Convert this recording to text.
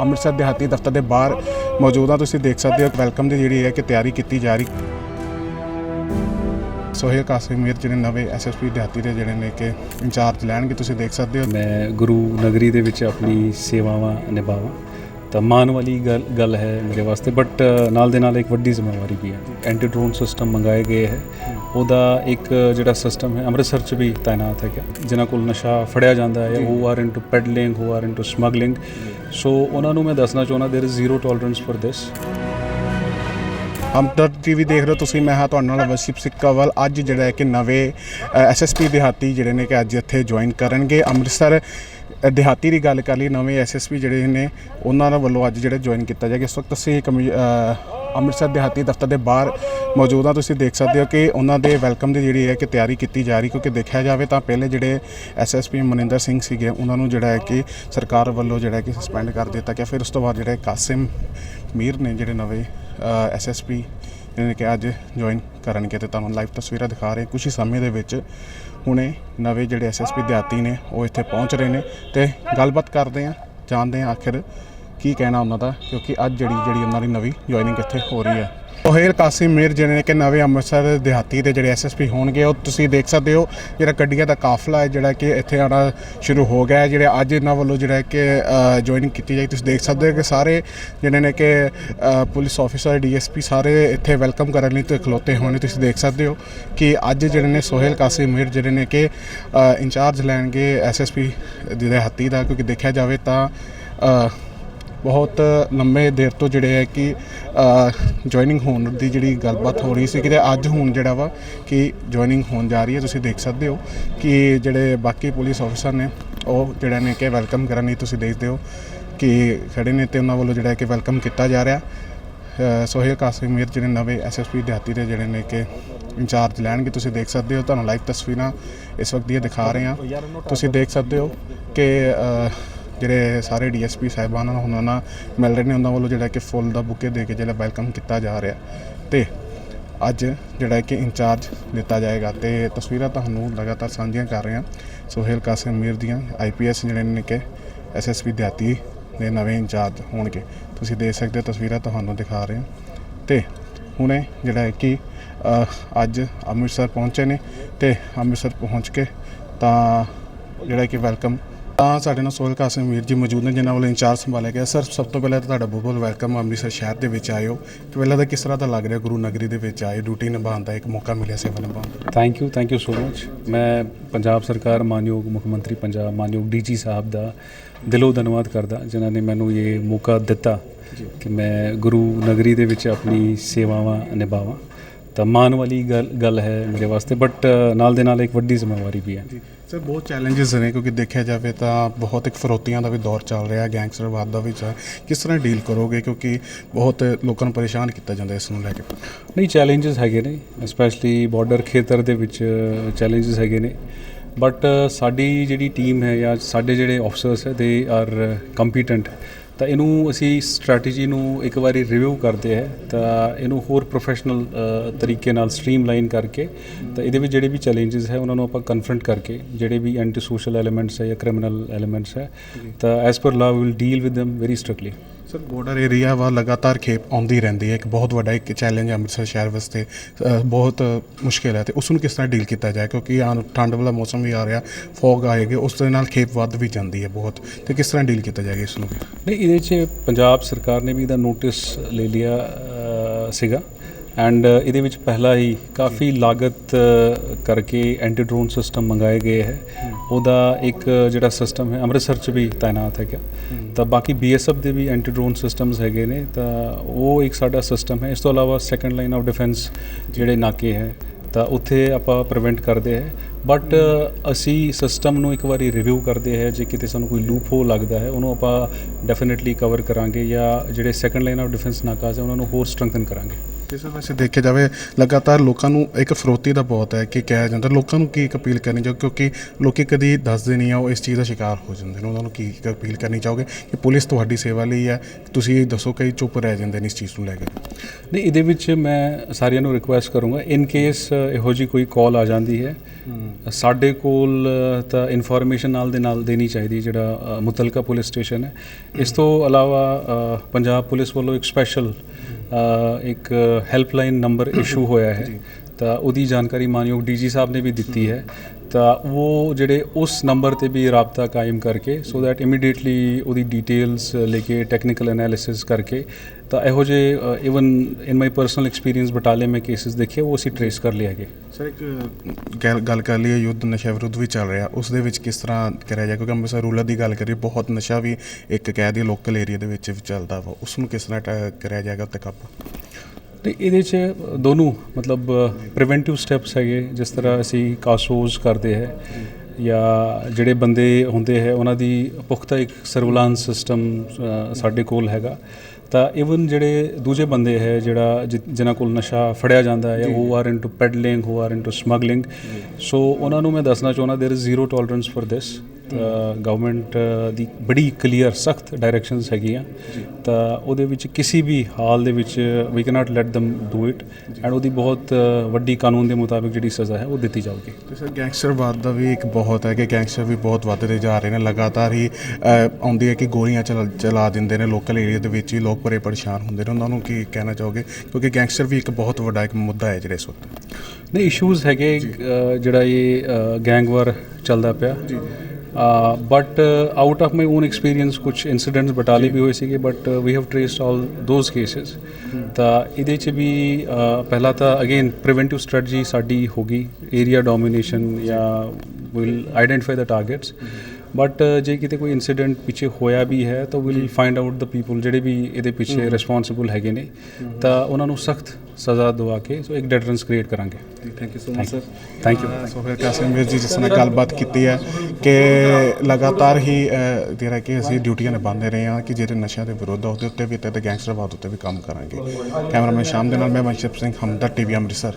ਅੰਮ੍ਰਿਤਸਰ ਦਿਹਾਤੀ ਦਫ਼ਤਰ ਦੇ ਬਾਹਰ ਮੌਜੂਦ ਹਾਂ। ਤੁਸੀਂ ਦੇਖ ਸਕਦੇ ਹੋ ਵੈਲਕਮ ਦੀ ਜਿਹੜੀ ਹੈ ਕਿ ਤਿਆਰੀ ਕੀਤੀ ਜਾ ਰਹੀ। ਸੋਹੇਲ ਕਾਸਿਮੀਰ ਜਿਹੜੇ ਨਵੇਂ ਐਸਐਸਪੀ ਦਿਹਾਤੀ ਦੇ ਜਿਹੜੇ ਨੇ ਕਿ ਇੰਚਾਰਜ ਲੈਣਗੇ ਤੁਸੀਂ ਦੇਖ ਸਕਦੇ ਹੋ। ਮੈਂ ਗੁਰੂ ਨਗਰੀ ਦੇ ਵਿੱਚ ਆਪਣੀ ਸੇਵਾਵਾਂ ਨਿਭਾਵਾਂ। ਤਾਂ ਮਾਣ ਵਾਲੀ ਗੱਲ ਗੱਲ ਹੈ ਮੇਰੇ ਵਾਸਤੇ ਬਟ ਨਾਲ ਦੇ ਨਾਲ ਇੱਕ ਵੱਡੀ ਜ਼ਿੰਮੇਵਾਰੀ ਵੀ ਹੈ। ਐਂਟੀ ਡਰੋਨ ਸਿਸਟਮ ਮੰਗਾਏ ਗਏ ਹੈ। ਉਹਦਾ ਇੱਕ ਜਿਹੜਾ ਸਿਸਟਮ ਹੈ ਅੰਮ੍ਰਿਤਸਰ 'ਚ ਵੀ ਤਾਇਨਾਤ ਹੈ ਜਿਨ੍ਹਾਂ ਕੋਲ ਨਸ਼ਾ ਫੜਿਆ ਜਾਂਦਾ ਹੈ who are into peddling who are into smuggling so ਉਹਨਾਂ ਨੂੰ ਮੈਂ ਦੱਸਣਾ ਚਾਹੁੰਦਾ there is zero tolerance for this Hamdard TV ਦੇਖ ਰਹੇ ਹੋ ਤੁਸੀਂ, ਮੈਂ ਹਾਂ ਤੁਹਾਡੇ ਨਾਲ ਵਸੀਪ ਸਿੱਕਾਵਾਲ ਅੱਜ ਜਿਹੜਾ ਹੈ ਕਿ ਨਵੇਂ ਐਸਐਸਪੀ ਦਿਹਾਤੀ ਜਿਹੜੇ ਨੇ ਕਿ ਅੱਜ ਇੱਥੇ ਜੁਆਇਨ ਕਰਨਗੇ। ਅੰਮ੍ਰਿਤਸਰ ਦਿਹਾਤੀ ਦੀ ਗੱਲ ਕਰ ਲਈ ਨਵੇਂ ਐਸਐਸਪੀ ਜਿਹੜੇ ਨੇ, ਉਹਨਾਂ ਦੇ ਵੱਲੋਂ ਅੱਜ ਜਿਹੜੇ ਜੁਆਇਨ ਕੀਤਾ ਜਾਏਗਾ ਇਸ ਵਕਤ ਅਸੀਂ ਕਮਿ- ਅੰਮ੍ਰਿਤਸਰ ਦਿਹਾਤੀ ਦਫ਼ਤਰ ਦੇ ਬਾਹਰ ਮੌਜੂਦ ਹਾਂ। ਤੁਸੀਂ ਦੇਖ ਸਕਦੇ ਹੋ ਕਿ ਉਹਨਾਂ ਦੇ ਵੈਲਕਮ ਦੀ ਜਿਹੜੀ ਹੈ ਕਿ ਤਿਆਰੀ ਕੀਤੀ ਜਾ ਰਹੀ ਕਿਉਂਕਿ ਦੇਖਿਆ ਜਾਵੇ ਤਾਂ ਪਹਿਲੇ ਜਿਹੜੇ ਐਸਐਸਪੀ ਮਨਿੰਦਰ ਸਿੰਘ ਸੀਗੇ, ਉਹਨਾਂ ਨੂੰ ਜਿਹੜਾ ਹੈ ਕਿ ਸਰਕਾਰ ਵੱਲੋਂ ਜਿਹੜਾ ਹੈ ਕਿ ਸਸਪੈਂਡ ਕਰ ਦਿੱਤਾ ਗਿਆ। ਫਿਰ ਉਸ ਤੋਂ ਬਾਅਦ ਜਿਹੜੇ ਕਾਸਿਮ ਮੀਰ ਨੇ ਜਿਹੜੇ ਨਵੇਂ ਐਸਐਸਪੀ ਜਿਹਨੇ ਕਿ ਅੱਜ ਜੁਆਇਨ ਕਰਨਗੇ ਤੇ ਤੁਹਾਨੂੰ ਲਾਈਵ ਤਸਵੀਰਾਂ ਦਿਖਾ ਰਹੇ ਕੁਝ ਹੀ ਸਮੇਂ ਦੇ ਵਿੱਚ ਹੁਣੇ ਨਵੇਂ ਜਿਹੜੇ ਐਸਐਸਪੀ ਦਿਹਾਤੀ ਨੇ, ਉਹ ਇੱਥੇ ਪਹੁੰਚ ਰਹੇ ਨੇ ਤੇ ਗੱਲਬਾਤ ਕਰਦੇ ਆ ਜਾਣਦੇ ਆ ਆਖਿਰ ਕੀ ਕਹਿਣਾ ਉਹਨਾਂ ਦਾ, ਕਿਉਂਕਿ ਅੱਜ ਜਿਹੜੀ ਜਿਹੜੀ ਉਹਨਾਂ ਦੀ ਨਵੀਂ ਜੁਆਇਨਿੰਗ ਇੱਥੇ ਹੋ ਰਹੀ ਹੈ। ਸੋਹੇਲ ਕਾਸਿਮ ਮੀਰ ਜਿਹੜੇ ਨੇ ਕਿ ਨਵੇਂ ਅੰਮ੍ਰਿਤਸਰ ਦਿਹਾਤੀ ਦੇ ਜਿਹੜੇ ਐਸਐਸਪੀ ਹੋਣਗੇ ਉਹ ਤੁਸੀਂ ਦੇਖ ਸਕਦੇ ਹੋ ਜਿਹੜਾ ਗੱਡੀਆਂ ਦਾ ਕਾਫਲਾ ਹੈ ਜਿਹੜਾ ਕਿ ਇੱਥੇ ਆਣਾ ਸ਼ੁਰੂ ਹੋ ਗਿਆ ਹੈ ਜਿਹੜੇ ਅੱਜ ਇਹਨਾਂ ਵੱਲੋਂ ਜਿਹੜਾ ਕਿ ਜੁਆਇਨਿੰਗ ਕੀਤੀ ਜਾਈ ਤੁਸੀਂ ਦੇਖ ਸਕਦੇ ਹੋ ਕਿ ਸਾਰੇ ਜਿਹੜੇ ਨੇ ਕਿ ਅ, ਪੁਲਿਸ ਆਫੀਸਰ ਡੀਐਸਪੀ ਸਾਰੇ ਇੱਥੇ ਵੈਲਕਮ ਕਰਨ ਲਈ ਤੇ ਖਲੋਤੇ ਹੋਣੇ ਤੁਸੀਂ ਦੇਖ ਸਕਦੇ ਹੋ ਕਿ ਅੱਜ ਜਿਹੜੇ ਨੇ ਸੋਹੇਲ ਕਾਸਿਮ ਮੀਰ ਜਿਹੜੇ ਨੇ ਕਿ ਇੰਚਾਰਜ ਲੈਣਗੇ ਐਸਐਸਪੀ ਦੇ ਹੱਤੀ ਦਾ ਕਿਉਂਕਿ ਦੇਖਿਆ ਜਾਵੇ ਤਾਂ ਬਹੁਤ ਲੰਮੇ ਦੇਰ ਤੋਂ ਜਿਹੜੇ ਹੈ ਕਿ ਜੁਆਇਨਿੰਗ ਹੋਣ ਦੀ ਜਿਹੜੀ ਗੱਲਬਾਤ ਹੋ ਰਹੀ ਸੀ ਕਿ ਅੱਜ ਹੁਣ ਜਿਹੜਾ ਵਾ ਕਿ ਜੁਆਇਨਿੰਗ ਹੋਣ ਜਾ ਰਹੀ ਹੈ, ਤੁਸੀਂ ਦੇਖ ਸਕਦੇ ਹੋ ਕਿ ਜਿਹੜੇ ਬਾਕੀ ਪੁਲਿਸ ਅਫਸਰ ਨੇ, ਉਹ ਜਿਹੜਾ ਨੇ ਕਿ ਵੈਲਕਮ ਕਰਨ ਲਈ ਤੁਸੀਂ ਦੇਖਦੇ ਹੋ ਕਿ ਖੜੇ ਨੇ ਤੇ ਉਹਨਾਂ ਵੱਲੋਂ ਜਿਹੜਾ ਹੈ ਕਿ ਵੈਲਕਮ ਕੀਤਾ ਜਾ ਰਿਹਾ। ਸੋਹੇਲ ਕਾਸਿਮ ਮੀਰ ਜਿਹੜੇ ਨਵੇਂ ਐਸਐਸਪੀ ਦਿਹਾਤੀ ਦੇ ਜਿਹੜੇ ਨੇ ਕਿ ਇੰਚਾਰਜ ਲੈਣਗੇ, ਤੁਸੀਂ ਦੇਖ ਸਕਦੇ ਹੋ। ਤੁਹਾਨੂੰ ਲਾਈਵ ਤਸਵੀਰਾਂ ਇਸ ਵਕਤ ਦੀਆਂ ਦਿਖਾ ਰਹੇ ਹਾਂ। ਤੁਸੀਂ ਦੇਖ ਸਕਦੇ ਹੋ ਕਿ ਜਿਹੜੇ ਸਾਰੇ ਡੀਐਸਪੀ ਸਾਹਿਬਾਨ ਨੂੰ ਉਹਨਾਂ ਨਾਲ ਮਿਲ ਰਹੇ ਨੇ, ਉਹਨਾਂ ਵੱਲੋਂ ਜਿਹੜਾ ਕਿ ਫੁੱਲ ਦਾ ਬੁਕੇ ਦੇ ਕੇ ਜਿਹੜਾ ਵੈਲਕਮ ਕੀਤਾ ਜਾ ਰਿਹਾ। ਤੇ ਅੱਜ ਜਿਹੜਾ ਹੈ ਕਿ ਇੰਚਾਰਜ ਦਿੱਤਾ ਜਾਏਗਾ ਤੇ ਤਸਵੀਰਾਂ ਤੁਹਾਨੂੰ ਲਗਾਤਾਰ ਸਾਂਝੀਆਂ ਕਰ ਰਹੇ ਹਾਂ। ਸੋਹੇਲ ਕਾਸਿਮ ਮੀਰ ਦੀਆਂ ਆਈਪੀਐਸ ਜਿਹੜੇ ਨੇ ਕਿ ਐਸਐਸਪੀ ਦਿਹਾਤੀ ਦੇ ਨਵੇਂ ਇੰਚਾਰਜ ਹੋਣਗੇ। ਤੁਸੀਂ ਦੇਖ ਸਕਦੇ ਹੋ ਤਸਵੀਰਾਂ ਤੁਹਾਨੂੰ ਦਿਖਾ ਰਹੇ ਹਾਂ। ਤੇ ਹੁਣੇ ਜਿਹੜਾ ਹੈ ਕਿ ਅੱਜ ਅੰਮ੍ਰਿਤਸਰ ਪਹੁੰਚੇ ਨੇ। ਤੇ ਅੰਮ੍ਰਿਤਸਰ ਪਹੁੰਚ ਕੇ ਤਾਂ ਜਿਹੜਾ ਕਿ ਵੈਲਕਮ ਤਾਂ ਸਾਡੇ ਨਾਲ ਸੋਹਲ ਕਾਸਿਮ ਵੀਰ ਜੀ ਮੌਜੂਦ ਨੇ ਜਿਨ੍ਹਾਂ ਵੱਲੋਂ ਇੰਚਾਰਜ ਸੰਭਾਲਿਆ ਗਿਆ। ਸਰ ਸਭ ਤੋਂ ਪਹਿਲਾਂ ਤਾਂ ਤੁਹਾਡਾ ਬਹੁਤ ਬਹੁਤ ਵੈਲਕਮ ਅੰਮ੍ਰਿਤਸਰ ਸ਼ਹਿਰ ਦੇ ਵਿੱਚ ਆਇਓ। ਤੇ ਪਹਿਲਾਂ ਤਾਂ ਕਿਸ ਤਰ੍ਹਾਂ ਦਾ ਲੱਗ ਰਿਹਾ ਗੁਰੂ ਨਗਰੀ ਦੇ ਵਿੱਚ ਆਏ ਡਿਊਟੀ ਨਿਭਾਉਣ ਦਾ ਇੱਕ ਮੌਕਾ ਮਿਲਿਆ ਸੇਵਾ ਨਿਭਾਉਣ ਦਾ? Thank you thank you so much ਮੈਂ ਪੰਜਾਬ ਸਰਕਾਰ ਮਾਨਯੋਗ ਮੁੱਖ ਮੰਤਰੀ ਪੰਜਾਬ ਮਾਨਯੋਗ ਡੀਜੀ ਸਾਹਿਬ ਦਾ ਦਿਲੋਂ ਧੰਨਵਾਦ ਕਰਦਾ ਜਿਨ੍ਹਾਂ ਨੇ ਮੈਨੂੰ ਇਹ ਮੌਕਾ ਦਿੱਤਾ ਕਿ ਮੈਂ ਗੁਰੂ ਨਗਰੀ ਦੇ ਵਿੱਚ ਆਪਣੀ ਸੇਵਾਵਾਂ ਨਿਭਾਵਾਂ। ਤਾਂ ਮਾਣ ਵਾਲੀ ਗੱਲ ਗੱਲ ਹੈ ਮੇਰੇ ਵਾਸਤੇ ਬਟ ਨਾਲ ਦੇ ਨਾਲ ਇੱਕ ਵੱਡੀ ਜ਼ਿੰਮੇਵਾਰੀ ਵੀ ਹੈ। ਜੀ। ਸਰ, ਬਹੁਤ ਚੈਲੰਜਸ ਨੇ, ਕਿਉਂਕਿ ਦੇਖਿਆ ਜਾਵੇ ਤਾਂ ਬਹੁਤ ਇੱਕ ਫਰੋਤੀਆਂ ਦਾ ਵੀ ਦੌਰ ਚੱਲ ਰਿਹਾ, ਗੈਂਗਸਟਰਵਾਦ ਦਾ ਵੀ ਚੱਲ ਕਿਸ ਤਰ੍ਹਾਂ ਡੀਲ ਕਰੋਗੇ? ਕਿਉਂਕਿ ਬਹੁਤ ਲੋਕਾਂ ਨੂੰ ਪਰੇਸ਼ਾਨ ਕੀਤਾ ਜਾਂਦਾ ਇਸ ਨੂੰ ਲੈ ਕੇ। ਨਹੀਂ ਚੈਲੰਜਸ ਹੈਗੇ ਨੇ ਸਪੈਸ਼ਲੀ ਬਾਰਡਰ ਖੇਤਰ ਦੇ ਵਿੱਚ ਚੈਲੰਜਸ ਹੈਗੇ ਨੇ। ਬਟ ਸਾਡੀ ਜਿਹੜੀ ਟੀਮ ਹੈ ਜਾਂ ਸਾਡੇ ਜਿਹੜੇ ਆਫਸਰਸ ਹੈ ਦੇ ਆਰ ਕੰਪੀਟੈਂਟ ਤਾਂ ਇਹਨੂੰ ਅਸੀਂ ਸਟ੍ਰੈਟਜੀ ਨੂੰ ਇੱਕ ਵਾਰੀ ਰਿਵਿਊ ਕਰਦੇ ਹੈ ਤਾਂ ਇਹਨੂੰ ਹੋਰ ਪ੍ਰੋਫੈਸ਼ਨਲ ਤਰੀਕੇ ਨਾਲ ਸਟ੍ਰੀਮਲਾਈਨ ਕਰਕੇ ਤਾਂ ਇਹਦੇ ਵਿੱਚ ਜਿਹੜੇ ਵੀ ਚੈਲੰਜਸ ਹੈ ਉਹਨਾਂ ਨੂੰ ਆਪਾਂ ਕਨਫਰੰਟ ਕਰਕੇ ਜਿਹੜੇ ਵੀ ਐਂਟੀ ਸੋਸ਼ਲ ਐਲੀਮੈਂਟਸ ਹੈ ਜਾਂ ਕ੍ਰਿਮੀਨਲ ਐਲੀਮੈਂਟਸ ਹੈ ਤਾਂ as per law will deal with them very strictly sir border area ਵਾ ਲਗਾਤਾਰ ਖੇਪ ਆਉਂਦੀ ਰਹਿੰਦੀ ਹੈ। ਇੱਕ ਬਹੁਤ ਵੱਡਾ ਇੱਕ ਚੈਲੰਜ ਅੰਮ੍ਰਿਤਸਰ ਸ਼ਹਿਰ ਵਾਸਤੇ। ਬਹੁਤ ਮੁਸ਼ਕਿਲ ਹੈ ਤੇ ਉਸ ਨੂੰ ਕਿਸ ਤਰ੍ਹਾਂ ਡੀਲ ਕੀਤਾ ਜਾਏ? ਕਿਉਂਕਿ ਆਹ ਠੰਡ ਵਾਲਾ ਮੌਸਮ ਵੀ ਆ ਰਿਹਾ ਫੌਗ ਆਏਗੀ, ਉਸ ਦੇ ਨਾਲ ਖੇਪ ਵੱਧ ਵੀ ਜਾਂਦੀ ਹੈ ਬਹੁਤ। ਤੇ ਕਿਸ ਤਰ੍ਹਾਂ ਡੀਲ ਕੀਤਾ ਜਾਏਗਾ ਇਸ ਨੂੰ? ਨਹੀਂ, ਇਹਦੇ 'ਚ ਪੰਜਾਬ ਸਰਕਾਰ ਨੇ ਵੀ ਇਹਦਾ ਨੋਟਿਸ ਲੈ ਲਿਆ ਸੀਗਾ। ਐਂਡ ਇਹਦੇ ਵਿੱਚ ਪਹਿਲਾਂ ਹੀ ਕਾਫੀ ਲਾਗਤ ਕਰਕੇ ਐਂਟੀ ਡਰੋਨ ਸਿਸਟਮ ਮੰਗਾਏ ਗਏ ਹੈ। ਉਹਦਾ ਇੱਕ ਜਿਹੜਾ ਸਿਸਟਮ ਹੈ ਅੰਮ੍ਰਿਤਸਰ 'ਚ ਵੀ ਤਾਇਨਾਤ ਹੈਗਾ। ਤਾਂ ਬਾਕੀ ਬੀਐਸਐਫ ਦੇ ਵੀ ਐਂਟੀ ਡਰੋਨ ਸਿਸਟਮਸ ਹੈਗੇ ਨੇ। ਤਾਂ ਉਹ ਇੱਕ ਸਾਡਾ ਸਿਸਟਮ ਹੈ। ਇਸ ਤੋਂ ਇਲਾਵਾ ਸੈਕੰਡ ਲਾਈਨ ਆਫ ਡਿਫੈਂਸ ਜਿਹੜੇ ਨਾਕੇ ਹੈ ਤਾਂ ਉੱਥੇ ਆਪਾਂ ਪ੍ਰੀਵੈਂਟ ਕਰਦੇ ਹੈ। ਬਟ ਅਸੀਂ ਸਿਸਟਮ ਨੂੰ ਇੱਕ ਵਾਰੀ ਰਿਵਿਊ ਕਰਦੇ ਹੈ ਜੇ ਕਿਤੇ ਸਾਨੂੰ ਕੋਈ ਲੂਪ ਹੋ ਲੱਗਦਾ ਹੈ ਉਹਨੂੰ ਆਪਾਂ ਡੈਫੀਨਿਟਲੀ ਕਵਰ ਕਰਾਂਗੇ ਜਾਂ ਜਿਹੜੇ ਸੈਕੰਡ ਲਾਈਨ ਆਫ ਡਿਫੈਂਸ ਨਾਕਾਜ਼ ਹੈ ਉਹਨਾਂ ਨੂੰ ਹੋਰ ਸਟਰੈਂਥਨ ਕਰਾਂਗੇ। ਕਿਸੇ ਸਰ ਵੈਸੇ ਦੇਖਿਆ ਜਾਵੇ ਲਗਾਤਾਰ ਲੋਕਾਂ ਨੂੰ ਇੱਕ ਫਰੋਤੀ ਦਾ ਬਹੁਤ ਹੈ ਕਿ ਕਿਹਾ ਜਾਂਦਾ ਲੋਕਾਂ ਨੂੰ ਕੀ ਇੱਕ ਅਪੀਲ ਕਰਨੀ ਚਾਹੋ ਕਿਉਂਕਿ ਲੋਕੀ ਕਦੀ ਦੱਸਦੇ ਨਹੀਂ ਆ, ਉਹ ਇਸ ਚੀਜ਼ ਦਾ ਸ਼ਿਕਾਰ ਹੋ ਜਾਂਦੇ ਨੇ। ਉਹਨਾਂ ਨੂੰ ਕੀ ਇੱਕ ਅਪੀਲ ਕਰਨੀ ਚਾਹੋਗੇ ਕਿ ਪੁਲਿਸ ਤੁਹਾਡੀ ਸੇਵਾ ਲਈ ਹੈ? ਤੁਸੀਂ ਦੱਸੋ ਕਈ ਚੁੱਪ ਰਹਿ ਜਾਂਦੇ ਨੇ ਇਸ ਚੀਜ਼ ਨੂੰ ਲੈ ਕੇ। ਨਹੀਂ, ਇਹਦੇ ਵਿੱਚ ਮੈਂ ਸਾਰਿਆਂ ਨੂੰ ਰਿਕੁਐਸਟ ਕਰੂੰਗਾ ਇਨ ਕੇਸ ਇਹੋ ਜੀ ਕੋਈ ਕਾਲ ਆ ਜਾਂਦੀ ਹੈ ਸਾਡੇ ਕੋਲ ਤਾਂ ਇਨਫੋਰਮੇਸ਼ਨ ਨਾਲ ਦੇ ਨਾਲ ਦੇਣੀ ਚਾਹੀਦੀ ਜਿਹੜਾ ਮੁਤਲਕਾ ਪੁਲਿਸ ਸਟੇਸ਼ਨ ਹੈ। ਇਸ ਤੋਂ ਇਲਾਵਾ ਪੰਜਾਬ ਪੁਲਿਸ ਵੱਲੋਂ ਇੱਕ ਸਪੈਸ਼ਲ ਇੱਕ ਹੈਲਪਲਾਈਨ ਨੰਬਰ ਇਸ਼ੂ ਹੋਇਆ ਹੈ। ਤਾਂ ਉਹਦੀ ਜਾਣਕਾਰੀ ਮਾਨਯੋਗ ਡੀਜੀ ਸਾਹਿਬ ਨੇ ਵੀ ਦਿੱਤੀ ਹੈ। ਤਾਂ ਉਹ ਜਿਹੜੇ ਉਸ ਨੰਬਰ ਤੇ ਵੀ ਰਾਬਤਾ ਕਾਇਮ ਕਰਕੇ ਸੋ ਦੈਟ ਇਮੀਡੀਏਟਲੀ ਉਹਦੀ ਡਿਟੇਲਸ ਲੈ ਕੇ ਟੈਕਨੀਕਲ ਐਨਾਲਿਸਿਸ ਕਰਕੇ, ਤਾਂ ਇਹੋ ਜਿਹੇ even in my personal experience ਬਟਾਲੇ ਮੈਂ ਕੇਸਿਸ ਦੇਖੇ, ਉਹ ਅਸੀਂ ਟਰੇਸ ਕਰ ਲਿਆ ਗਏ ਸਰ ਇੱਕ ਗੱਲ ਗੱਲ ਕਰ ਲਈਏ, ਯੁੱਧ ਨਸ਼ਾ ਵਿਰੁੱਧ ਵੀ ਚੱਲ ਰਿਹਾ। ਉਸ ਦੇ ਵਿੱਚ ਕਿਸ ਤਰ੍ਹਾਂ ਕਰਿਆ ਜਾਏ? ਕਿਉਂਕਿ ਅੰਮ੍ਰਿਤਸਰ ਰੂਲਰ ਦੀ ਗੱਲ ਕਰੀਏ, ਬਹੁਤ ਨਸ਼ਾ ਵੀ ਇੱਕ ਕਹਿ ਦੀ ਲੋਕਲ ਏਰੀਆ ਦੇ ਵਿੱਚ ਵੀ ਚੱਲਦਾ ਵਾ। ਉਸ ਨੂੰ ਕਿਸ ਤਰ੍ਹਾਂ ਟ- ਕਰਿਆ ਜਾਏਗਾ, ਉੱਤੇ ਕਾਬੂ? ਤੇ ਇਹਦੇ 'ਚ ਦੋਨੋਂ ਮਤਲਬ ਪ੍ਰੀਵੈਂਟਿਵ ਸਟੈਪਸ ਹੈਗੇ ਜਿਸ ਤਰ੍ਹਾਂ ਅਸੀਂ ਕਾਸੋਸ ਕਰਦੇ ਹੈ ਜਾਂ ਜਿਹੜੇ ਬੰਦੇ ਹੁੰਦੇ ਹੈ ਉਹਨਾਂ ਦੀ ਪੁਖਤਾ ਇੱਕ ਸਰਵਲਾਂਸ ਸਿਸਟਮ ਸਾਡੇ ਕੋਲ ਹੈਗਾ। ਤਾਂ ਇਵਨ ਜਿਹੜੇ ਦੂਜੇ ਬੰਦੇ ਹੈ ਜਿਹੜਾ ਜਿਨ੍ਹਾਂ ਕੋਲ ਨਸ਼ਾ ਫੜਿਆ ਜਾਂਦਾ ਹੈ ਉਹ are into peddling who are into smuggling so ਉਹਨਾਂ ਨੂੰ ਮੈਂ ਦੱਸਣਾ ਚਾਹੁੰਦਾ there is zero tolerance for this government ਦੀ ਬੜੀ ਕਲੀਅਰ ਸਖਤ ਡਾਇਰੈਕਸ਼ਨਸ ਹੈਗੀਆਂ। ਤਾਂ ਉਹਦੇ ਵਿੱਚ ਕਿਸੇ ਵੀ ਹਾਲ ਦੇ ਵਿੱਚ we can't let them do it and ਉਹਦੀ ਬਹੁਤ ਵੱਡੀ ਕਾਨੂੰਨ ਦੇ ਮੁਤਾਬਿਕ ਜਿਹੜੀ ਸਜ਼ਾ ਹੈ ਉਹ ਦਿੱਤੀ ਜਾਊਗੀ। ਤੇ ਸਰ ਗੈਂਗਸਟਰਵਾਦ ਦਾ ਵੀ ਇੱਕ ਬਹੁਤ ਹੈ ਕਿ ਗੈਂਗਸਟਰ ਵੀ ਬਹੁਤ ਵੱਧਦੇ ਜਾ ਰਹੇ ਨੇ। ਲਗਾਤਾਰ ਹੀ ਆਉਂਦੀ ਹੈ ਕਿ ਗੋਲੀਆਂ ਚਲਾ ਦਿੰਦੇ ਨੇ ਲੋਕਲ ਏਰੀਆ ਦੇ ਵਿੱਚ ਹੀ। ਲੋਕ ਬੜੇ ਪਰੇਸ਼ਾਨ ਹੁੰਦੇ ਨੇ। ਉਹਨਾਂ ਨੂੰ ਕੀ ਕਹਿਣਾ ਚਾਹੋਗੇ? ਕਿਉਂਕਿ ਗੈਂਗਸਟਰ ਵੀ ਇੱਕ ਬਹੁਤ ਵੱਡਾ ਇੱਕ ਮੁੱਦਾ ਹੈ ਜਿਹੜੇ ਇਸ ਵਕਤ। ਨਹੀਂ ਇਸ਼ੂਜ਼ ਹੈਗੇ ਜਿਹੜਾ ਇਹ ਗੈਂਗ ਵਾਰ ਚੱਲਦਾ ਪਿਆ। But out of my own experience ਕੁਝ ਇਨਸੀਡੈਂਟਸ ਬਟਾਲੇ ਵੀ ਹੋਏ ਸੀਗੇ but we have traced all those cases ਤਾਂ ਇਹਦੇ ਚ ਵੀ ਪਹਿਲਾ ਤਾਂ ਅਗੇਨ ਪ੍ਰੀਵੈਂਟਿਵ ਸਟ੍ਰੈਟਜੀ ਸਾਡੀ ਹੋਗੀ ਏਰੀਆ ਡੋਮੀਨੇਸ਼ਨ ਜਾਂ will identify the targets but ਜੇ ਕਿਤੇ ਕੋਈ ਇਨਸੀਡੈਂਟ ਪਿੱਛੇ ਹੋਇਆ ਵੀ ਹੈ ਤਾਂ will find out the people ਜਿਹੜੇ ਵੀ ਇਹਦੇ ਪਿੱਛੇ ਰਿਸਪੌਂਸਿਬਲ ਹੈਗੇ ਨੇ। ਤਾਂ ਉਹਨਾਂ ਨੂੰ ਸਖਤ ਸਜ਼ਾ ਦਵਾ ਕੇ ਸੋ ਇੱਕ ਡੈਟਰੈਂਸ ਕ੍ਰੀਏਟ ਕਰਾਂਗੇ। Thank you so much sir thank you so ਫਿਰ ਕਾਸਿਮ ਵੀਰ ਜੀ ਜਿਸ ਨਾਲ ਗੱਲਬਾਤ ਕੀਤੀ ਹੈ ਕਿ ਲਗਾਤਾਰ ਹੀ ਜਿਹੜਾ ਕਿ ਅਸੀਂ ਡਿਊਟੀਆਂ ਨਿਭਾਉਂਦੇ ਰਹੇ ਹਾਂ ਕਿ ਜਿਹੜੇ ਨਸ਼ਿਆਂ ਦੇ ਵਿਰੁੱਧ ਉਹਦੇ ਉੱਤੇ ਵੀ ਤੇ ਗੈਂਗਸਟਰਵਾਦ ਉੱਤੇ ਵੀ ਕੰਮ ਕਰਾਂਗੇ। ਕੈਮਰਾਮੈਨ ਸ਼ਾਮ ਦੇ ਨਾਲ ਮੈਂ ਮਨਸ਼ਿਪ ਸਿੰਘ ਹਮਦਰ ਟੀਵੀ ਅੰਮ੍ਰਿਤਸਰ।